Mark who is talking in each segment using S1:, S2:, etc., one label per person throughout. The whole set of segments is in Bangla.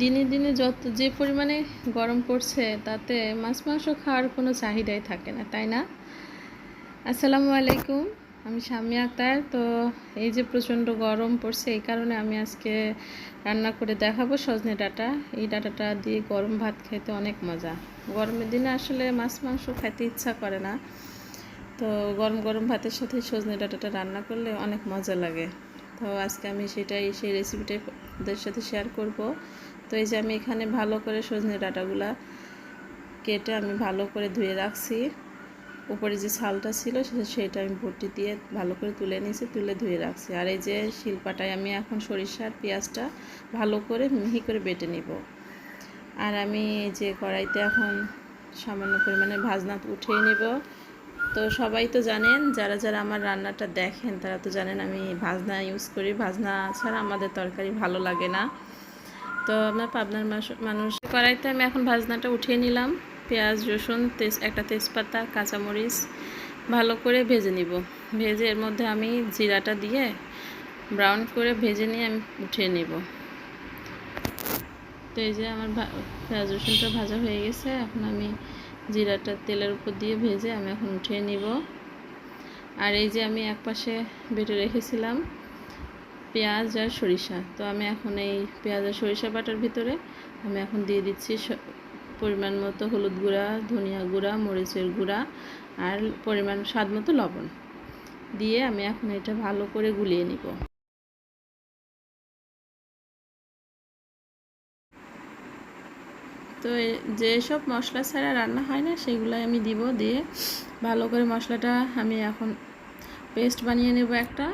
S1: দিনে দিনে যত, যে পরিমাণে গরম পড়ছে, তাতে মাছ মাংস খাওয়ার কোনো চাহিদাই থাকে না, তাই না? আসসালামু আলাইকুম, আমি শাম্মী আক্তার। তো এই যে প্রচণ্ড গরম পড়ছে, এই কারণে আমি আজকে রান্না করে দেখাবো সজনে ডাঁটা। এই ডাটাটা দিয়ে গরম ভাত খেতে অনেক মজা। গরমের দিনে আসলে মাছ মাংস খেতে ইচ্ছা করে না। তো গরম গরম ভাতের সাথে সজনে ডাঁটাটা রান্না করলে অনেক মজা লাগে। তো আজকে আমি সেটাই, সেই রেসিপিটাই ওদের সাথে শেয়ার করব। তো এই যে আমি এখানে ভালো করে সজনে ডাঁটাগুলা কেটে আমি ভালো করে ধুয়ে রাখছি। উপরে যে ছালটা ছিল সেটা আমি বটি দিয়ে ভালো করে তুলে নিয়েছি, তুলে ধুয়ে রাখছি। আর এই যে শিলপাটায় আমি এখন সরিষার পেঁয়াজটা ভালো করে মিহি করে বেটে নিব। আর আমি যে কড়াইতে এখন সামান্য পরিমাণে ভাজনা উঠিয়ে নিব। তো সবাই তো জানেন, যারা যারা আমার রান্নাটা দেখেন, তারা তো জানেন আমি ভাজনা ইউজ করি। ভাজনা ছাড়া আমাদের তরকারি ভালো লাগে না। তো আমার পাবনার মানুষ কড়াইতে আমি এখন ভাজনাটা উঠিয়ে নিলাম। পেঁয়াজ, রসুন, তেজ, একটা তেজপাতা, কাঁচামরিচ ভালো করে ভেজে নিব। ভেজে এর মধ্যে আমি জিরাটা দিয়ে ব্রাউন করে ভেজে নিয়ে আমি উঠিয়ে নিব। তো এই যে আমার পেঁয়াজ, রসুনটা ভাজা হয়ে গেছে। এখন আমি জিরাটা তেলের উপর দিয়ে ভেজে আমি এখন উঠিয়ে নিব। আর এই যে আমি এক পাশে বেটে রেখেছিলাম। পেঁয়াজ আর সরিষা। তো আমি এখন এই পেঁয়াজ আর সরিষা বাটার ভিতরে আমি এখন দিয়ে দিচ্ছি পরিমাণ মতো হলুদ গুঁড়া, ধনিয়া গুঁড়া, মরিচের গুঁড়া আর পরিমাণ স্বাদ মতো লবণ। দিয়ে আমি এখন এটা ভালো করে গুলিয়ে নিব। তো যেসব মশলা ছাড়া রান্না হয় না সেগুলো আমি দিব দিয়ে ভালো করে মশলাটা আমি এখন পেস্ট বানিয়ে নেব একটা।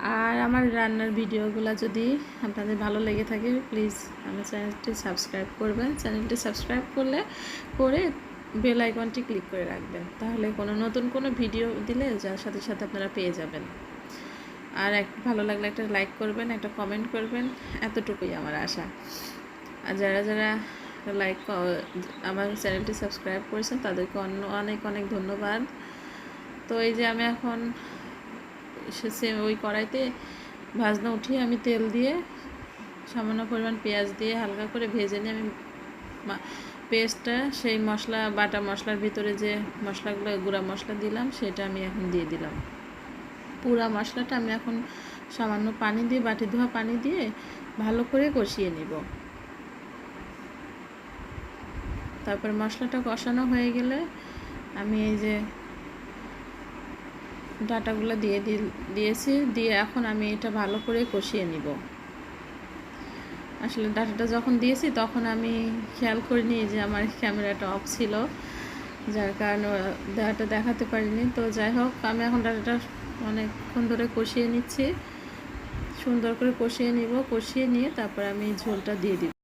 S1: আর আমার রান্নার ভিডিওগুলো যদি আপনাদের ভালো লেগে থাকে প্লিজ আমার চ্যানেলটি সাবস্ক্রাইব করবেন। চ্যানেলটি সাবস্ক্রাইব করলে করে বেল আইকনটি ক্লিক করে রাখবেন। তাহলে কোনো নতুন কোনো ভিডিও দিলে যার সাথে সাথে আপনারা পেয়ে যাবেন। আর এক, ভালো লাগলে একটা লাইক করবেন, একটা কমেন্ট করবেন, এতটুকুই আমার আশা। আর যারা যারা লাইক আমার চ্যানেলটি সাবস্ক্রাইব করেছেন, তাদেরকে অন্য অনেক অনেক ধন্যবাদ। তো এই যে আমি এখন সে ওই কড়াইতে ভাজনা উঠিয়ে আমি তেল দিয়ে সামান্য পরিমাণ পেঁয়াজ দিয়ে হালকা করে ভেজে নিয়ে আমি পেস্টটা, সেই মশলা, বাটা মশলার ভিতরে যে মশলাগুলো, গুঁড়া মশলা দিলাম, সেটা আমি এখন দিয়ে দিলাম। পুরা মশলাটা আমি এখন সামান্য পানি দিয়ে, বাটি ধোয়া পানি দিয়ে ভালো করে কষিয়ে নিব। তারপর মশলাটা কষানো হয়ে গেলে আমি এই যে ডাটাগুলো দিয়ে দিয়েছি, দিয়ে এখন আমি এটা ভালো করে কষিয়ে নিব। আসলে ডাটাটা যখন দিয়েছি তখন আমি খেয়াল করিনি যে আমার ক্যামেরাটা অফ ছিল, যার কারণে ডাটা দেখাতে পারিনি। তো যাই হোক, আমি এখন ডাটাটা অনেকক্ষণ ধরে কষিয়ে নিচ্ছি। সুন্দর করে কষিয়ে নিব, কষিয়ে নিয়ে তারপর আমি ঝোলটা দিয়ে দিব।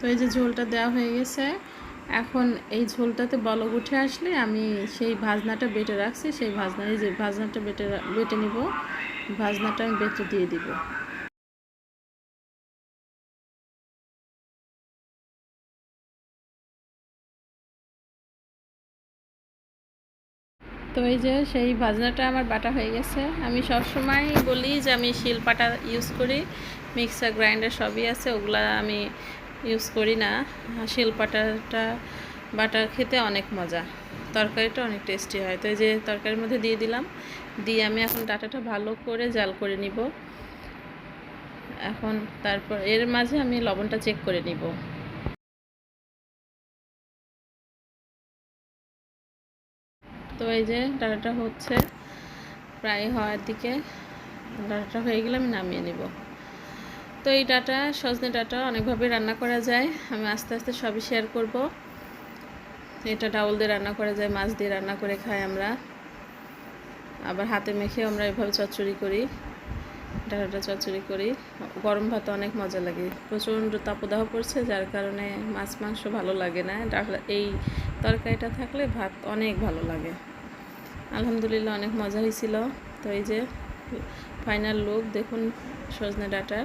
S1: তো এই যে ঝোলটা দেওয়া হয়ে গেছে, এখন এই ঝোলটাতে বলক উঠে আসলে আমি সেই ভাজনাটা বেটে রাখছি, সেই ভাজনা, এই যে ভাজনাটা বেটে বেটে নিব, ভাজনাটা আমি বেটে দিয়ে দিব। তো এই যে সেই ভাজনাটা আমার বাটা হয়ে গেছে। আমি সব সময় বলি যে আমি শিলপাটা ইউজ করি, মিক্সার গ্রাইন্ডার সবই আছে, ওগুলা আমি ইউজ করি না। শিলপাটাটা, বাটার খেতে অনেক মজা। তরকারিটা অনেক টেস্টি হয়। তো এই যে তরকারির মধ্যে দিয়ে দিলাম। দিয়ে আমি এখন ডাটাটা ভালো করে জাল করে নিব। এখন তারপর এর মাঝে আমি লবণটা চেক করে নিব। তো এই যে ডাটাটা হচ্ছে প্রায় হওয়ার দিকে। ডাটাটা হয়ে গেলে আমি নামিয়ে নিব। তো এই ডাটা, সজনে ডাটা অনেকভাবে রান্না করা যায়। আমি আস্তে আস্তে সবই শেয়ার করব। এটা ডাউল দিয়ে রান্না করা যায়, মাছ দিয়ে রান্না করে খাই আমরা। আবার হাতে মেখেও আমরা এভাবে চচ্চড়ি করি। ডাটাটা চচ্চড়ি করি। গরম ভাত অনেক মজা লাগে। প্রচণ্ড তাপদাহ পড়ছে যার কারণে মাছ, মাংস ভালো লাগে না। ডাটা এই তরকারিটা থাকলে ভাত অনেক ভালো লাগে। আলহামদুলিল্লাহ অনেক মজা হয়েছিল। তো এই যে ফাইনাল লুক দেখুন সজনে ডাটার।